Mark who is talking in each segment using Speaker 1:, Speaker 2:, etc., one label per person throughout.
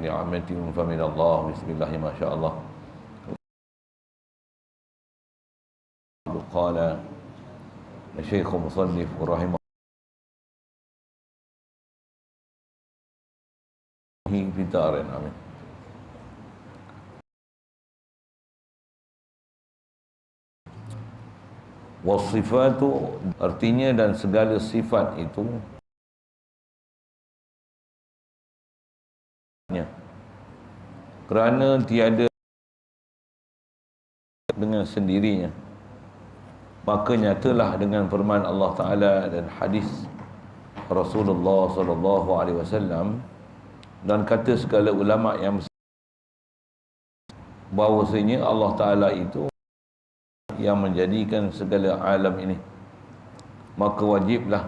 Speaker 1: ni'mati fa min Allah bismillah ma sya Allah qala Syekh Musannif rahimah fi darin amin wasifatu artinya dan segala sifat itu kerana tiada dengan sendirinya maka nyatalah dengan firman Allah Taala dan hadis Rasulullah sallallahu alaihi wasallam dan kata segala ulama yang bahawasanya Allah Taala itu yang menjadikan segala alam ini. Maka wajiblah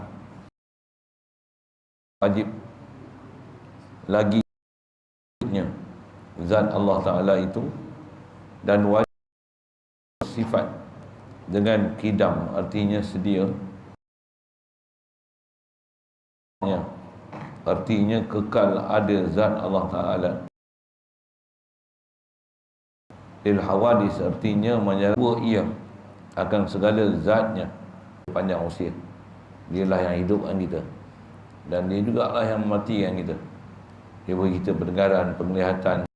Speaker 1: wajib lagi zat Allah Ta'ala itu dan wajib sifat dengan kidam artinya sedia. Artinya kekal ada zat Allah Ta'ala. Lil hawadis artinya menyerbu ia akan segala zatnya panjang usia. Dialah yang hidupkan kita. Dan dia juga lah yang mematikan kita. Dia beri kita pendengaran, penglihatan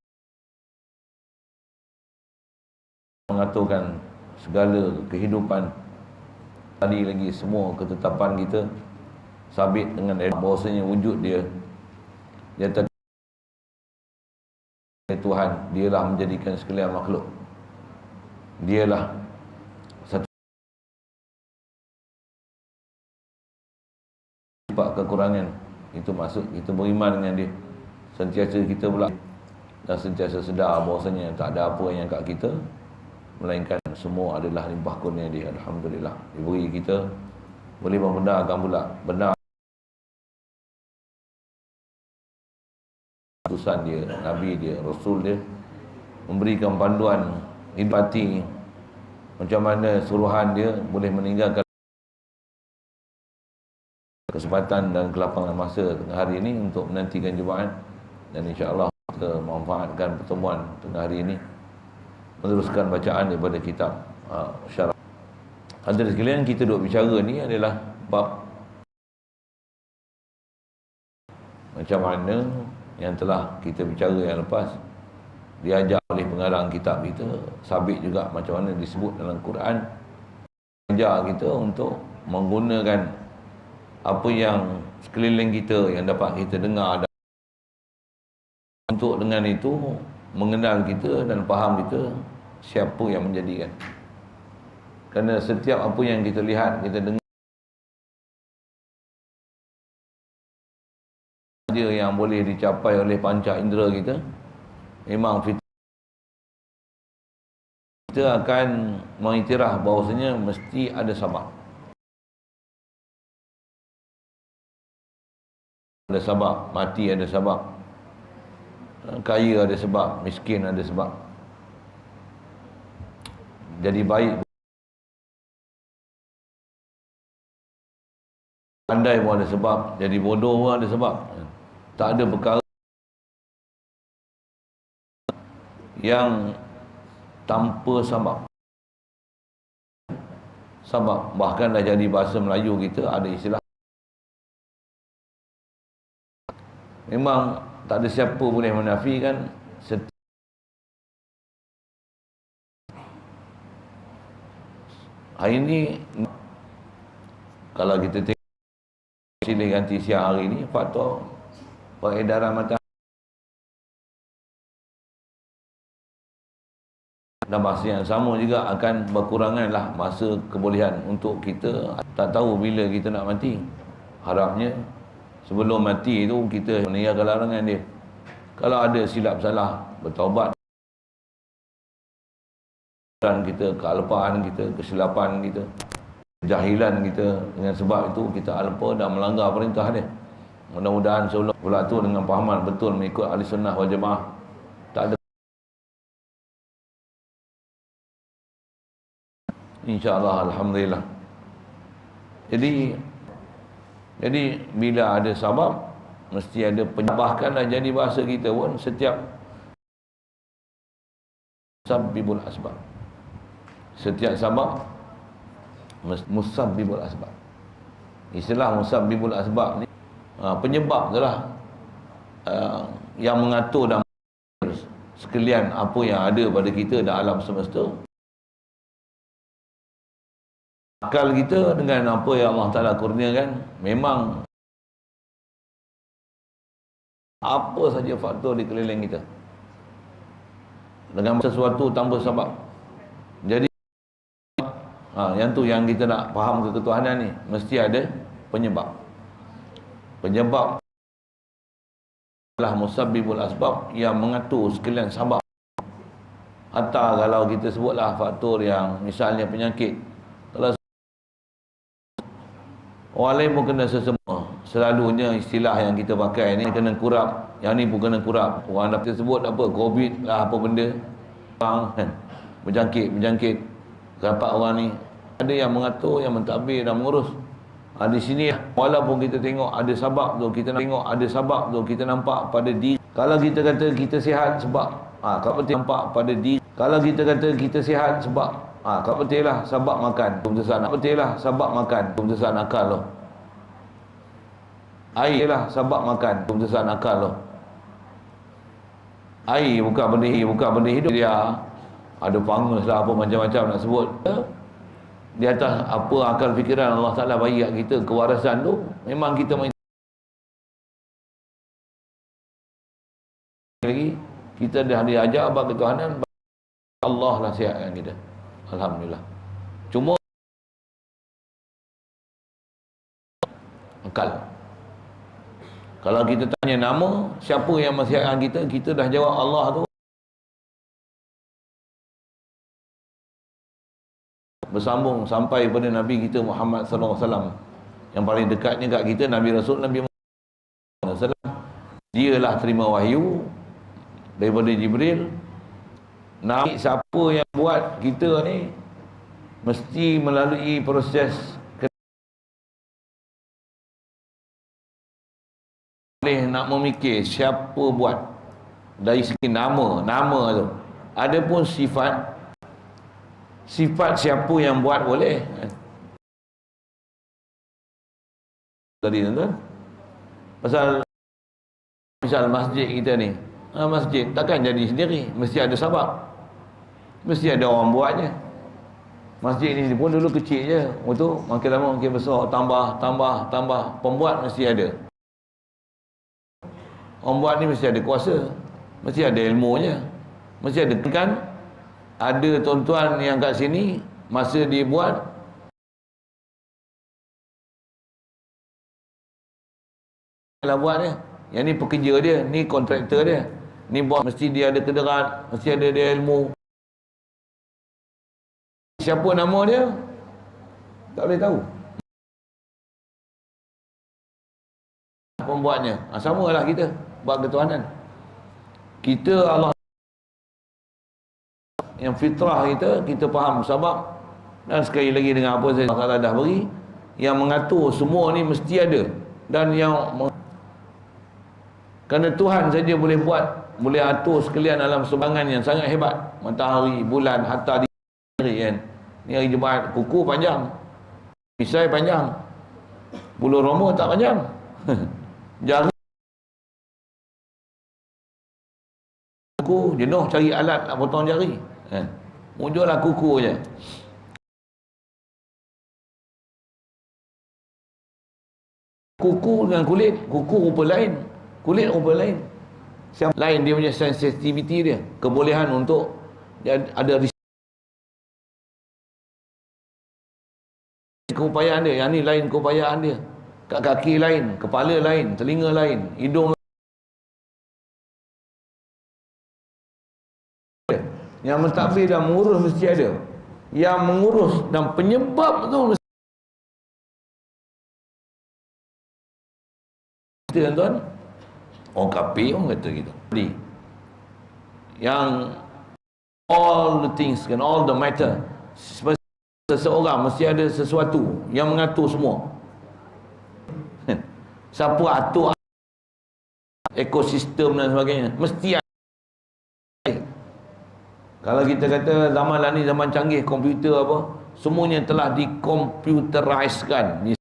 Speaker 1: mengaturkan segala kehidupan. Tadi lagi semua ketetapan kita sabit dengan bahawasanya wujud dia dia ter Tuhan dialah menjadikan sekalian makhluk. Dialah satu sifat kekurangan itu maksud kita beriman dengan dia. Sentiasa kita pula. Dan sentiasa sedar bahawasanya tak ada apa yang kat kita melainkan semua adalah limpah kurnia dia alhamdulillah. Diberi kita boleh membenarkan pula. Benar utusan dia nabi dia rasul dia memberikan panduan hidupati macam mana suruhan dia boleh meninggalkan kesempatan dan kelapangan masa tengah hari ini untuk menantikan Jumaat. Dan insya-Allah kita memanfaatkan pertemuan tengah hari ini meneruskan bacaan daripada kitab uh, syarah. Hadirin sekalian kita duk bicara ni adalah bab macam mana yang telah kita bicara yang lepas diajar oleh pengarang kitab kita sabit juga macam mana disebut dalam Quran ajar kita untuk menggunakan apa yang sekeliling kita yang dapat kita dengar dan untuk dengan itu mengenal kita dan faham kita siapa yang menjadikan. Kerana setiap apa yang kita lihat kita dengar dia yang boleh dicapai oleh panca indera kita memang kita akan mengiktiraf bahawasanya mesti ada sabab ada sebab mati ada sebab kaya ada sebab miskin ada sebab. Jadi baik. Pandai pun ada sebab jadi bodoh pun ada sebab. Tak ada perkara yang tanpa sebab. Sebab bahkan dah jadi bahasa Melayu kita ada istilah. Memang tak ada siapa boleh menafikan hari ini kalau kita tengok silih ganti siang hari ini faktor peredaran mata dan masa yang sama juga akan berkurangan lah masa kebolehan untuk kita. Tak tahu bila kita nak mati. Harapnya sebelum mati itu kita meninggalkan larangan dia. Kalau ada silap salah bertaubat. Dan kita kealpaan kita kesilapan kita jahilan kita. Dengan sebab itu kita alpa dan melanggar perintah dia. Mudah-mudahan sebelum pula tu dengan pahaman betul mengikut ahli sunnah wal jemaah tak ada insyaallah alhamdulillah. Jadi jadi bila ada sabab mesti ada penyebahkanlah jadi bahasa kita pun setiap musabbibul asbab. Setiap sabab musabbibul asbab. Istilah musabbibul asbab ni uh, penyebab itulah uh, yang mengatur dan sekalian apa yang ada pada kita dalam alam semesta akal kita dengan apa yang Allah Ta'ala kurniakan memang apa saja faktor di keliling kita. Dengan sesuatu tanpa sebab. Jadi ha, yang tu yang kita nak faham ke ketuhanan ni mesti ada penyebab. Penyebab adalah musabbibul asbab yang mengatur sekalian sebab Hatta kalau kita sebutlah faktor yang misalnya penyakit kalau orang lain pun kena sesemua selalunya istilah yang kita pakai ni kena kurap. Yang ni pun kena kurap. Orang dah sebut apa covid lah apa benda. Orang kan? Berjangkit berjangkit. Rapat orang ni. Ada yang mengatur yang mentadbir dan mengurus. Ha, di sini walaupun kita tengok ada sebab tu kita tengok ada sebab tu kita nampak pada diri kalau kita kata kita sihat sebab ha, kalau betul nampak pada diri kalau kita kata kita sihat sebab ha, kalau betul lah sebab makan. Betul nak betul lah sebab makan. Betul akal loh air lah sebab makan. Betul akal loh air bukan benda hidup bukan benda hidup dia ada pangus lah apa macam-macam nak sebut. Di atas apa akal fikiran Allah Ta'ala bagi kat kita kewarasan tu memang kita lagi kita dah diajar abang ketuhanan Allah lah sihatkan kita Alhamdulillah cuma akal kalau kita tanya nama siapa yang masihatkan kita kita dah jawab Allah tu bersambung sampai pada Nabi kita Muhammad wasallam. Yang paling dekatnya kat kita Nabi Rasul Nabi Muhammad sallallahu Dia lah terima wahyu daripada Jibril. Nabi siapa yang buat kita ni mesti melalui proses boleh nak memikir siapa buat dari segi nama nama tu adapun sifat Sifat siapa yang buat boleh. Tadi tuan Pasal misal masjid kita ni. Ha, masjid takkan jadi sendiri. Mesti ada sebab. Mesti ada orang buatnya. Masjid ni pun dulu kecil je. Betul? Makin lama makin besar. Tambah, tambah, tambah. Pembuat mesti ada. Orang buat ni mesti ada kuasa. Mesti ada ilmunya. Mesti ada kan ada tuan-tuan yang kat sini masa dia buat lah buat dia yang ni pekerja dia ni kontraktor dia ni bos mesti dia ada kederat mesti ada dia ilmu siapa nama dia? Tak boleh tahu. Pembuatnya. Ha, sama lah kita buat ketuhanan. Kita Allah yang fitrah kita kita faham sebab dan sekali lagi dengan apa saya Allah dah beri yang mengatur semua ni mesti ada dan yang kerana Tuhan saja boleh buat boleh atur sekalian dalam sebangan yang sangat hebat. Matahari, bulan, hatta di hari kan ni hari Jumaat kuku panjang. Pisai panjang. Bulu roma tak panjang. Jari kuku jenuh cari alat nak potong jari. Kan muncullah kuku je. Kuku dengan kulit kuku rupa lain. Kulit rupa lain. Lain dia punya sensitivity dia. Kebolehan untuk dia ada keupayaan dia yang ni lain keupayaan dia kat kaki lain kepala lain telinga lain hidung Yang mentadbir dan mengurus mesti ada. Yang mengurus dan penyebab tu mesti kita tuan orang kafir orang kata gitu. Yang all the things kan all the matter seseorang mesti ada sesuatu yang mengatur semua. Siapa atur ekosistem dan sebagainya mesti ada. kalau kita kata zaman lah ni zaman canggih komputer apa semuanya telah dikomputeriskan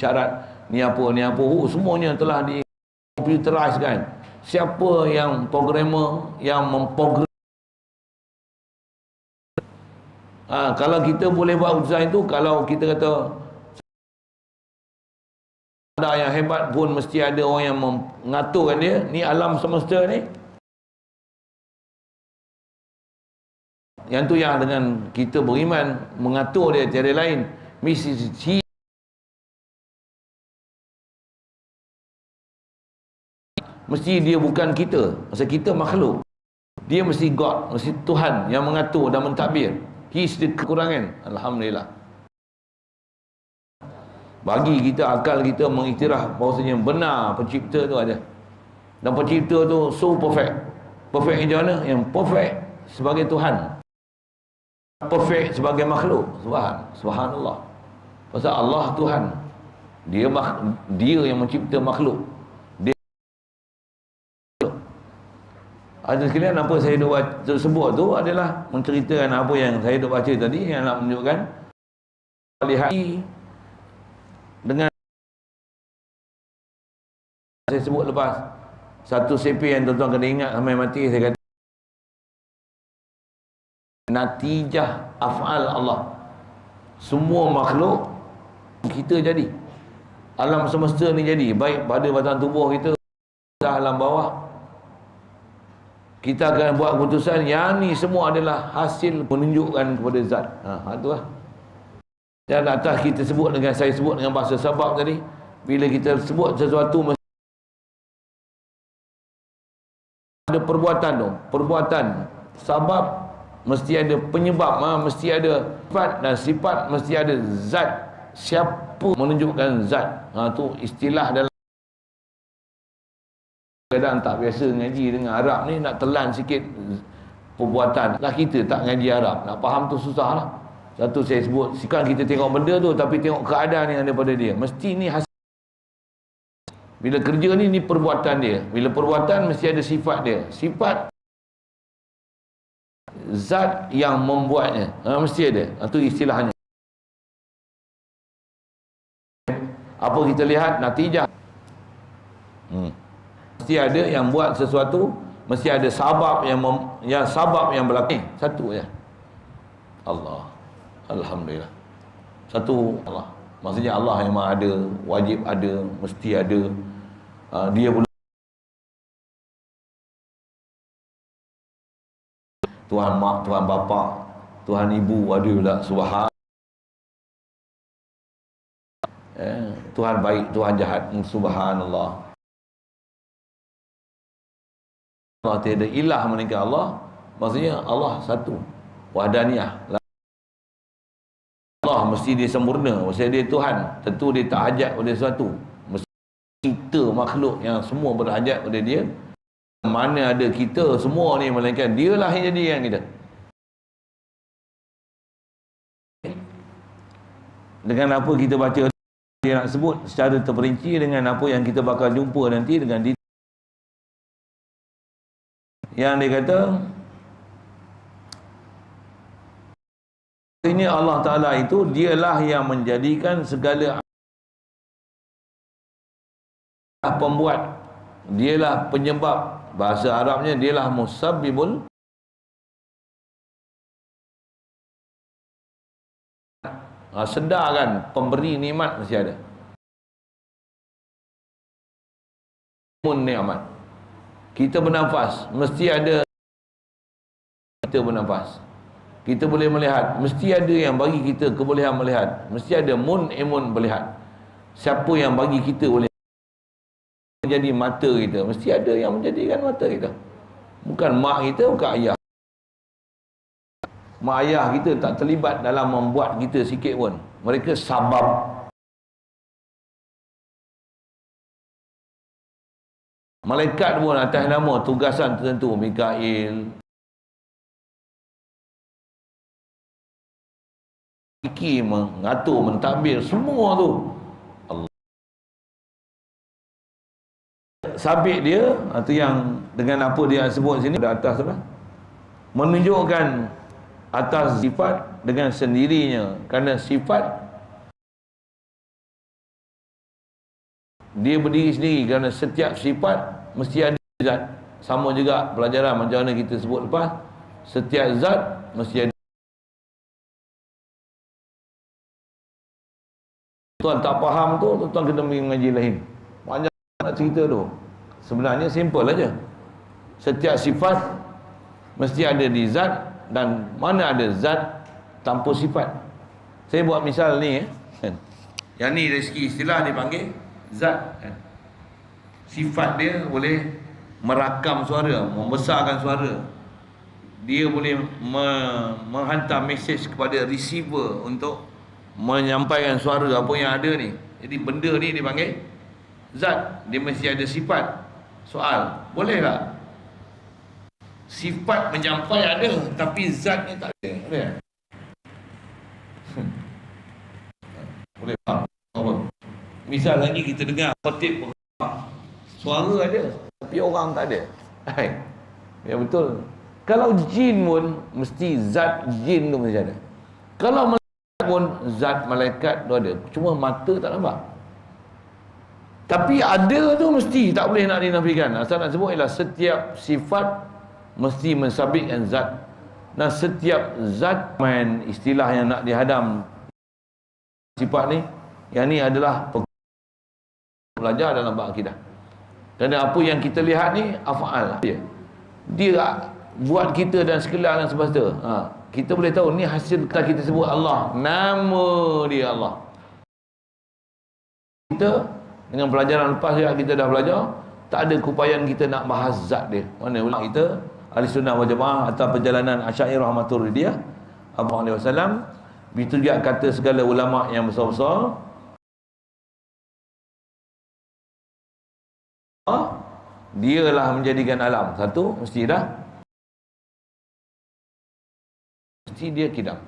Speaker 1: syarat ni apa ni apa oh, semuanya telah dikomputeriskan siapa yang programmer yang memprogram ha, kalau kita boleh buat usaha itu kalau kita kata ada yang hebat pun mesti ada orang yang mengaturkan dia. Ni alam semesta ni. Yang tu yang dengan kita beriman mengatur dia tiada lain. Misi mesti dia bukan kita. Masa kita makhluk. Dia mesti God mesti Tuhan yang mengatur dan mentadbir the kekurangan Alhamdulillah. Bagi kita akal kita mengiktiraf bahawasanya benar pencipta tu ada. Dan pencipta tu so perfect. Perfect macam mana? Yang perfect sebagai Tuhan. Perfect sebagai makhluk. Subhan. Subhanallah. Pasal Allah Tuhan. Dia dia yang mencipta makhluk dia ada sekalian apa saya duk sebut tu adalah menceritakan apa yang saya duk baca tadi yang nak menunjukkan lihat dengan saya sebut lepas satu CP yang tuan-tuan kena ingat sampai mati saya kata natijah af'al Allah. Semua makhluk kita jadi. Alam semesta ni jadi. Baik pada batang tubuh kita alam bawah kita akan buat keputusan. Yang ni semua adalah hasil menunjukkan kepada zat. Ha, itu lah. Dan atas kita sebut dengan saya sebut dengan bahasa sabab tadi bila kita sebut sesuatu ada perbuatan tu. Perbuatan sabab mesti ada penyebab ha? mesti ada sifat dan sifat mesti ada zat. Siapa menunjukkan zat? Ha, tu istilah dalam kadang tak biasa ngaji dengan Arab ni nak telan sikit perbuatan lah kita tak ngaji Arab nak faham tu susah lah satu saya sebut, sekarang kita tengok benda tu tapi tengok keadaan yang ada pada dia. Mesti ni hasil. Bila kerja ni, ni perbuatan dia. Bila perbuatan, mesti ada sifat dia. Sifat zat yang membuatnya. Ha, mesti ada. Itu ha, istilahnya. Apa kita lihat? Natijah. Hmm. Mesti ada yang buat sesuatu, mesti ada sabab yang mem, yang sabab yang berlaku. Satu ya. Allah. Alhamdulillah. Satu Allah. Maksudnya Allah yang ada, wajib ada, mesti ada. Uh, dia pula Tuhan mak, Tuhan bapa, Tuhan ibu ada pula subhan. Eh, Tuhan baik, Tuhan jahat, subhanallah. Allah tiada ilah melainkan Allah. Maksudnya Allah satu. Wahdaniyah. Allah mesti dia sempurna mesti dia Tuhan tentu dia tak hajat pada sesuatu mesti kita makhluk yang semua berhajat pada dia mana ada kita semua ni melainkan dia lah yang jadi yang kita dengan apa kita baca dia nak sebut secara terperinci dengan apa yang kita bakal jumpa nanti dengan dia yang dia kata ini Allah Ta'ala itu dialah yang menjadikan segala pembuat. Dialah penyebab. Bahasa Arabnya dialah musabbibul ha, sedar kan pemberi nikmat mesti ada. Mun nikmat kita bernafas mesti ada kita bernafas. Kita boleh melihat mesti ada yang bagi kita kebolehan melihat. Mesti ada mun emun melihat. Siapa yang bagi kita boleh menjadi mata kita? Mesti ada yang menjadikan mata kita. Bukan mak kita bukan ayah. Mak ayah kita tak terlibat dalam membuat kita sikit pun. Mereka sabab malaikat pun atas nama tugasan tertentu Mikail. Fikir mengatur mentadbir semua tu. Allah. Sabit dia atau yang dengan apa dia sebut sini pada atas tu lah menunjukkan atas sifat dengan sendirinya. Kerana sifat dia berdiri sendiri. Kerana setiap sifat mesti ada zat sama juga pelajaran macam mana kita sebut lepas setiap zat mesti ada tuan tak faham tu tuan kena mengaji lain banyak nak cerita tu sebenarnya simple aja setiap sifat mesti ada di zat dan mana ada zat tanpa sifat saya buat misal ni eh. Kan? yang ni dari segi istilah dipanggil zat kan? Sifat dia boleh merakam suara membesarkan suara. Dia boleh me- menghantar mesej kepada receiver untuk menyampaikan suara apa yang ada ni. Jadi benda ni dipanggil zat. Dia mesti ada sifat. Soal boleh tak? Sifat menyampai ada tapi zatnya tak ada. Boleh boleh tak? misal lagi kita dengar khotib suara ada. Tapi orang tak ada. Ya betul. Kalau jin pun mesti zat jin tu mesti ada kalau pun zat malaikat tu ada. Cuma mata tak nampak. Tapi ada tu mesti tak boleh nak dinafikan. Asal nak sebut ialah setiap sifat mesti mensabitkan zat. Dan setiap zat main istilah yang nak dihadam sifat ni yang ni adalah belajar dalam bab akidah dan apa yang kita lihat ni afal dia. Dia buat kita dan sekalian dan sebagainya ha. Kita boleh tahu ni hasil kita, kita sebut Allah. Nama dia Allah. Kita dengan pelajaran lepas ya kita dah belajar tak ada keupayaan kita nak bahas zat dia. Mana ulang kita? Ahli sunnah wal jamaah atau perjalanan asyairah maturidiyah Abu begitu juga kata segala ulama yang besar-besar dia lah menjadikan alam. Satu mesti dah. Mesti dia kidam.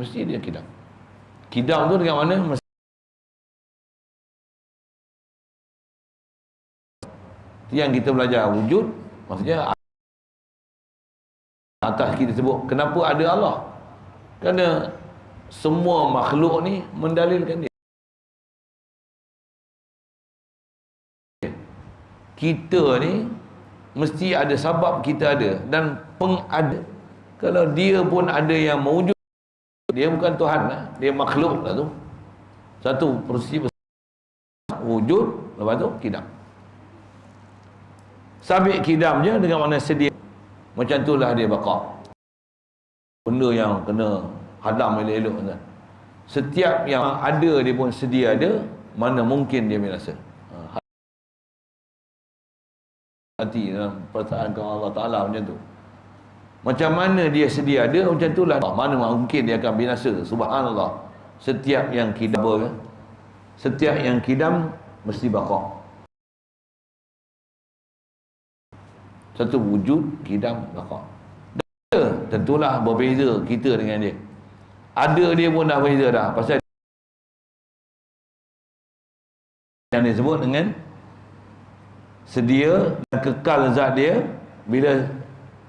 Speaker 1: Mesti dia kidam. Kidam tu dengan mana? Mesti yang kita belajar wujud. Maksudnya atas kita sebut kenapa ada Allah? Kerana semua makhluk ni mendalilkan dia kita ni mesti ada sebab kita ada dan pengada kalau dia pun ada yang mewujud dia bukan Tuhan lah. dia makhluk lah tu. Satu peristiwa wujud lepas tu kidam. Sabit kidam je dengan mana sedia macam itulah dia bakar. Benda yang kena hadam elok-elok setiap yang ada dia pun sedia ada mana mungkin dia binasa hati perasaan Allah Ta'ala macam tu. Macam mana dia sedia? Ada macam itulah. Mana mungkin dia akan binasa? Subhanallah. Setiap yang kidam kan? setiap yang kidam mesti bakar. Satu wujud kidam bakar. Tentulah berbeza kita dengan dia. Ada dia pun dah berbeza dah. Pasal yang disebut dengan sedia dan kekal zat dia bila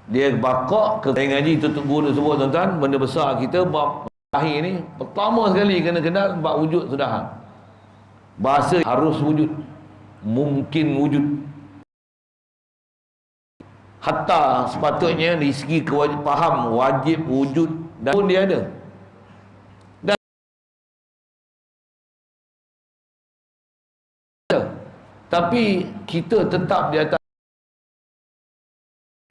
Speaker 1: dia bakak ke saya ngaji tutup guru sebut tuan-tuan benda besar kita bab lahir ni pertama sekali kena kenal bab wujud sudah bahasa harus wujud mungkin wujud. Hatta sepatutnya di segi kewajib faham wajib wujud dan pun dia ada tapi kita tetap di atas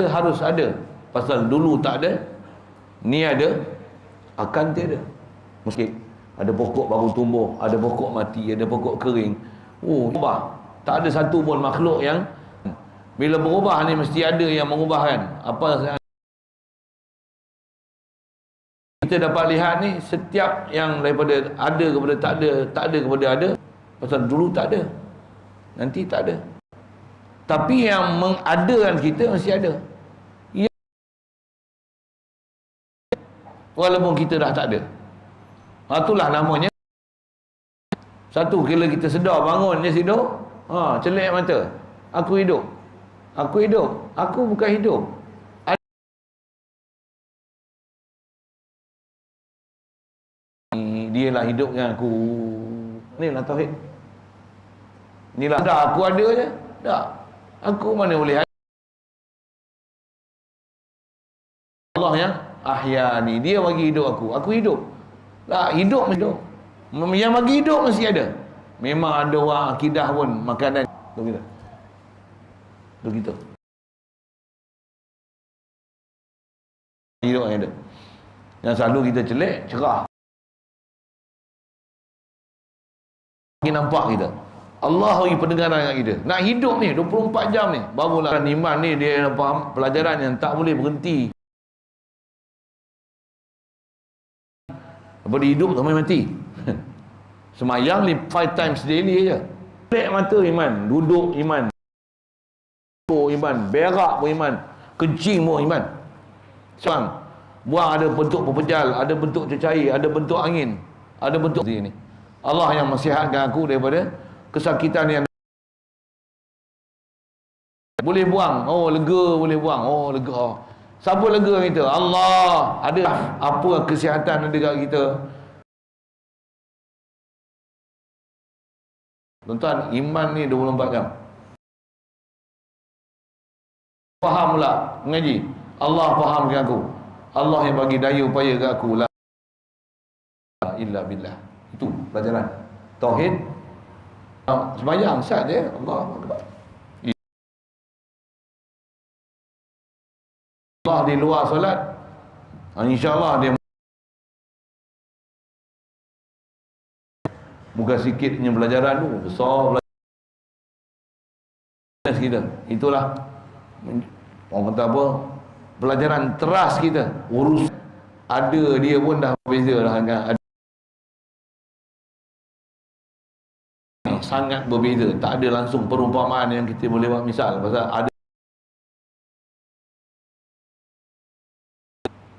Speaker 1: harus ada. Pasal dulu tak ada ni ada akan tiada. Mungkin ada pokok baru tumbuh ada pokok mati ada pokok kering. Oh ubah tak ada satu pun makhluk yang bila berubah ni mesti ada yang mengubahkan apa kita dapat lihat ni setiap yang daripada ada kepada tak ada tak ada kepada ada. Pasal dulu tak ada nanti tak ada tapi yang mengadakan kita mesti ada. Walaupun kita dah tak ada. Ha, itulah namanya. Satu, bila kita sedar bangun je situ, Ha, celek mata. Aku hidup. Aku hidup. Aku bukan hidup. Dia lah hidup dengan aku. Ni lah tauhid. Ni lah. Dah aku ada je. Dah. Aku mana boleh ada. Allah yang ahya ni. Dia bagi hidup aku. Aku hidup. Lah hidup hidup. Yang bagi hidup mesti ada. Memang ada orang akidah pun makanan. Tu kita. Tu kita. Hidup yang ada. Yang selalu kita celik, cerah. Ini nampak kita. Allah bagi pendengaran kat kita. Nak hidup ni 24 jam ni. Barulah iman ni dia faham pelajaran yang tak boleh berhenti. Lepas dia hidup sampai mati. Semayang ni 5 times daily je. Lek mata iman. Duduk iman. Duduk iman. Berak pun iman. Kencing pun iman. Seorang. Buang ada bentuk pepejal. Ada bentuk cecair. Ada bentuk angin. Ada bentuk ni. Allah yang masihatkan aku daripada kesakitan yang boleh buang. Oh lega boleh buang. Oh lega. Siapa lega kita? Allah. Ada apa kesihatan ada dekat kita? Tuan-tuan iman ni 24 jam. Faham pula mengaji? Allah faham dengan aku. Allah yang bagi daya upaya ke aku. La illa billah itu pelajaran. Tauhid sembahyang sat je Allah Allah di luar solat. Ah, insya-Allah dia Muka sikitnya pelajaran tu besar pelajaran. Kita. Itulah. Orang kata apa? Pelajaran teras kita. Urus. Ada dia pun dah beza dah dengan sangat berbeza. Tak ada langsung perumpamaan yang kita boleh buat misal. Pasal ada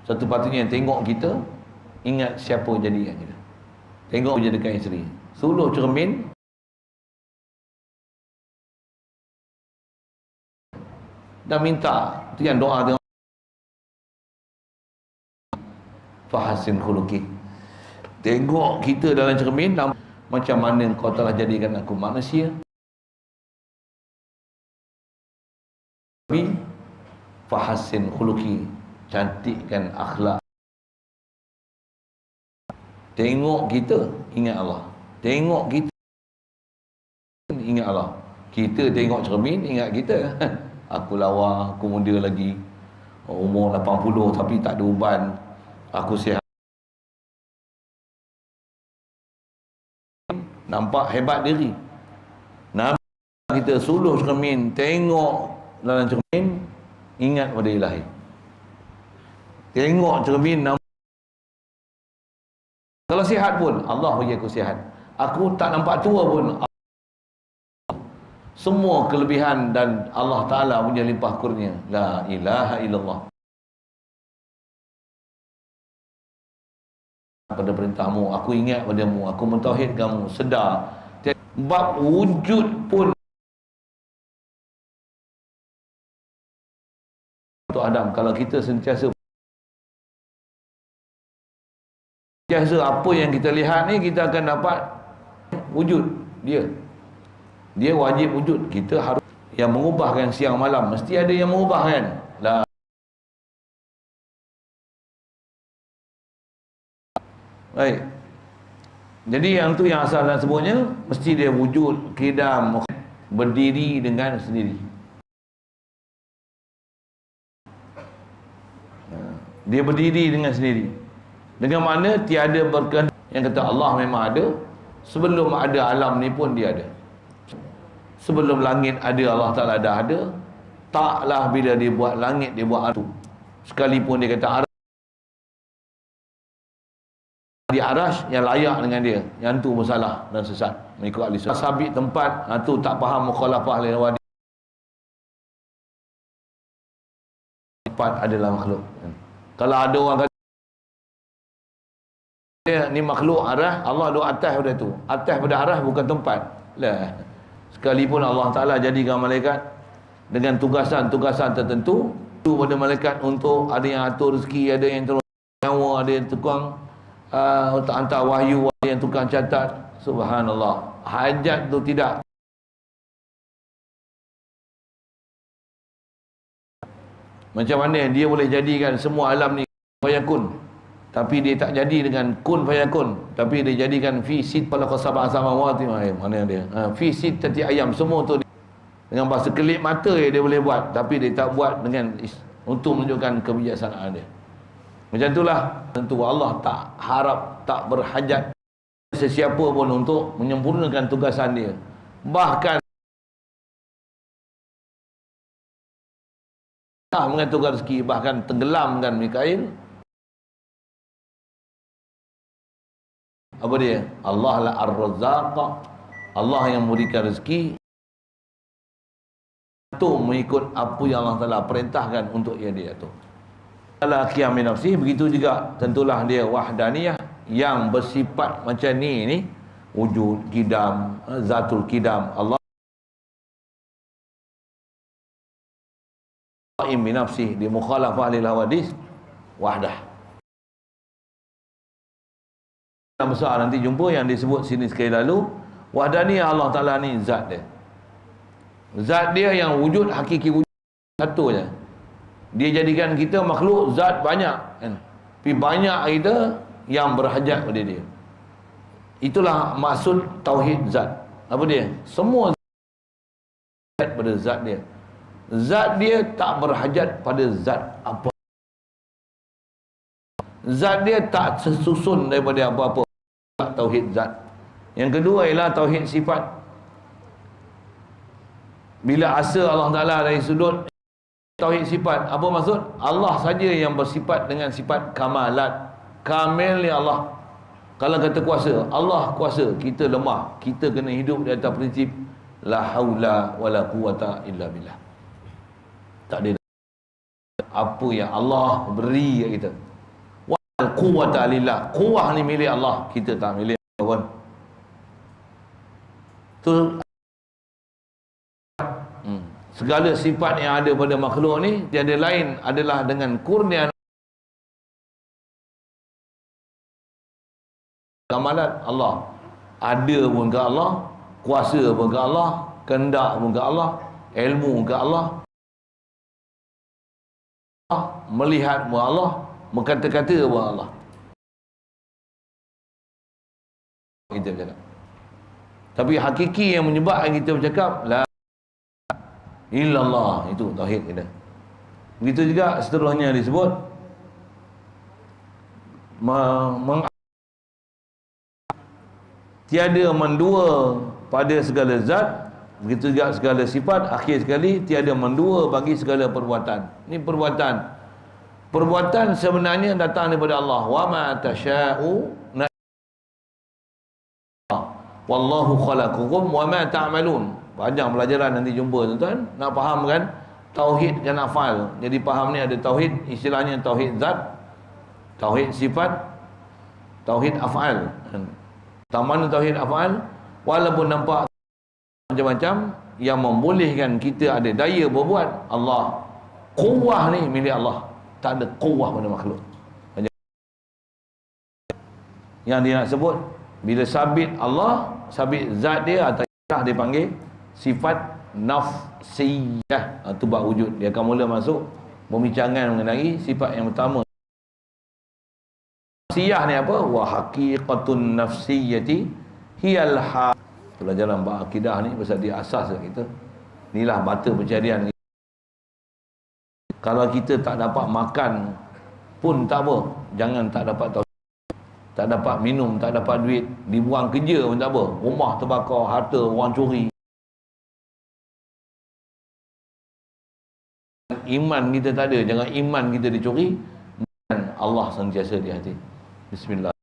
Speaker 1: satu patutnya yang tengok kita ingat siapa jadi yang kita. Tengok je dekat isteri. Suluh cermin. Dan minta tu yang doa tengok. Fahasin khuluki. Tengok kita dalam cermin dan macam mana kau telah jadikan aku manusia? Tapi Fahasin khuluki Cantikkan akhlak. Tengok kita Ingat Allah. Tengok kita Ingat Allah. Kita tengok cermin Ingat kita. Aku lawa Aku muda lagi. Umur 80 Tapi tak ada uban. Aku sihat nampak hebat diri. Nampak kita suluh cermin tengok dalam cermin ingat pada ilahi tengok cermin nampak. Kalau sihat pun Allah bagi aku sihat. Aku tak nampak tua pun semua kelebihan dan Allah Ta'ala punya limpah kurnia. La ilaha illallah pada perintahmu. Aku ingat padamu. Aku mentauhid kamu sedar bab wujud pun untuk Adam. Kalau kita sentiasa sentiasa apa yang kita lihat ni kita akan dapat wujud dia. Dia wajib wujud. Kita harus yang mengubahkan siang malam. Mesti ada yang mengubahkan Baik. Jadi yang tu yang asal dan sebutnya mesti dia wujud kidam berdiri dengan sendiri. Dia berdiri dengan sendiri. Dengan mana tiada berkehendak yang kata Allah memang ada sebelum ada alam ni pun dia ada. Sebelum langit ada Allah Taala dah ada. Taklah bila dia buat langit dia buat itu. Sekalipun dia kata di arash yang layak dengan dia yang tu masalah dan sesat. Mengikut ahli sunnah sabit tempat ha, tu tak faham mukhalafah lain wadi tempat adalah makhluk. Kalau ada orang kata ni makhluk arah Allah duduk atas pada tu. Atas pada arah bukan tempat. Lah. Sekalipun Allah Taala jadikan malaikat dengan tugasan-tugasan tertentu itu pada malaikat untuk ada yang atur rezeki ada yang terus nyawa ada yang tukang uh, untuk hantar wahyu yang tukang catat. Subhanallah. Hajat tu tidak. Macam mana? Dia boleh jadikan semua alam ni fayakun. Tapi dia tak jadi dengan kun fayakun. Tapi dia jadikan fi sit pala qasaba samawati mana dia? Ha, fi sit tati ayam. Semua tu dengan bahasa kelip mata dia boleh buat. Tapi dia tak buat dengan untuk menunjukkan kebijaksanaan dia macam itulah. Tentu Allah tak harap tak berhajat sesiapa pun untuk menyempurnakan tugasan dia. Bahkan tak mengatur rezeki bahkan tenggelamkan Mikail. Apa dia? Allah la ar-razzaq. Allah yang memberikan rezeki. Itu mengikut apa yang Allah Taala perintahkan untuk ia dia tu ala qiyam nafsi begitu juga tentulah dia wahdaniyah yang bersifat macam ni ni. Wujud kidam zatul kidam Allah. Qaim bi nafsi di mukhalafah lil hawadis wahdah. Yang besar nanti jumpa yang disebut sini sekali lalu. Wahdaniyah Allah Taala ni zat dia. Zat dia yang wujud hakiki wujud satu je dia jadikan kita makhluk zat banyak kan? Tapi banyak kita yang berhajat pada dia. Itulah maksud tauhid zat. Apa dia? Semua zat pada zat dia. Zat dia tak berhajat pada zat apa. Zat dia tak sesusun daripada apa-apa. Tauhid zat. Yang kedua ialah tauhid sifat. Bila asa Allah Taala dari sudut tauhid sifat. Apa maksud? Allah saja yang bersifat dengan sifat kamalat. Kamil Allah. Kalau kata kuasa Allah kuasa. Kita lemah. Kita kena hidup di atas prinsip la haula wala quwata illa billah. Tak ada. Apa yang Allah beri kita. Wal quwwata lillah. Kuah ni milik Allah. Kita tak milik pun. Tu. Segala sifat yang ada pada makhluk ni tiada lain adalah dengan kurnian kamalat Allah. Ada pun ke Allah kuasa pun ke Allah kendak pun ke Allah ilmu ke Allah melihat pun Allah berkata-kata pun Allah. Kita bercakap. Tapi hakiki yang menyebabkan kita bercakap la illallah. Itu tauhid kita. Begitu juga seterusnya disebut meng tiada mendua pada segala zat begitu juga segala sifat akhir sekali tiada mendua bagi segala perbuatan. Ini perbuatan. Perbuatan sebenarnya datang daripada Allah. Wa ma tasya'u wallahu khalaqakum wa ma ta'malun. Panjang pelajaran nanti jumpa tuan-tuan. Nak faham kan? Tauhid dan afal jadi faham ni ada tauhid istilahnya tauhid zat tauhid sifat tauhid afal. Taman tauhid afal? Walaupun nampak macam-macam yang membolehkan kita ada daya berbuat Allah. Kuah ni milik Allah. Tak ada kuah pada makhluk. Yang dia nak sebut bila sabit Allah sabit zat dia atau ilah dia panggil sifat nafsiyah. Itu ha, bab wujud. Dia akan mula masuk pembicaraan mengenai sifat yang pertama. Nafsiyah ni apa? Wa haqiqatun nafsiyati hiyal ha. Pelajaran bab akidah ni pasal dia asas kita. Inilah bata pencarian kalau kita tak dapat makan pun tak apa. Jangan tak dapat tahu tak dapat minum tak dapat duit. Dibuang kerja pun tak apa. Rumah terbakar harta orang curi. Iman kita tak ada. Jangan iman kita dicuri dan Allah sentiasa di hati. Bismillah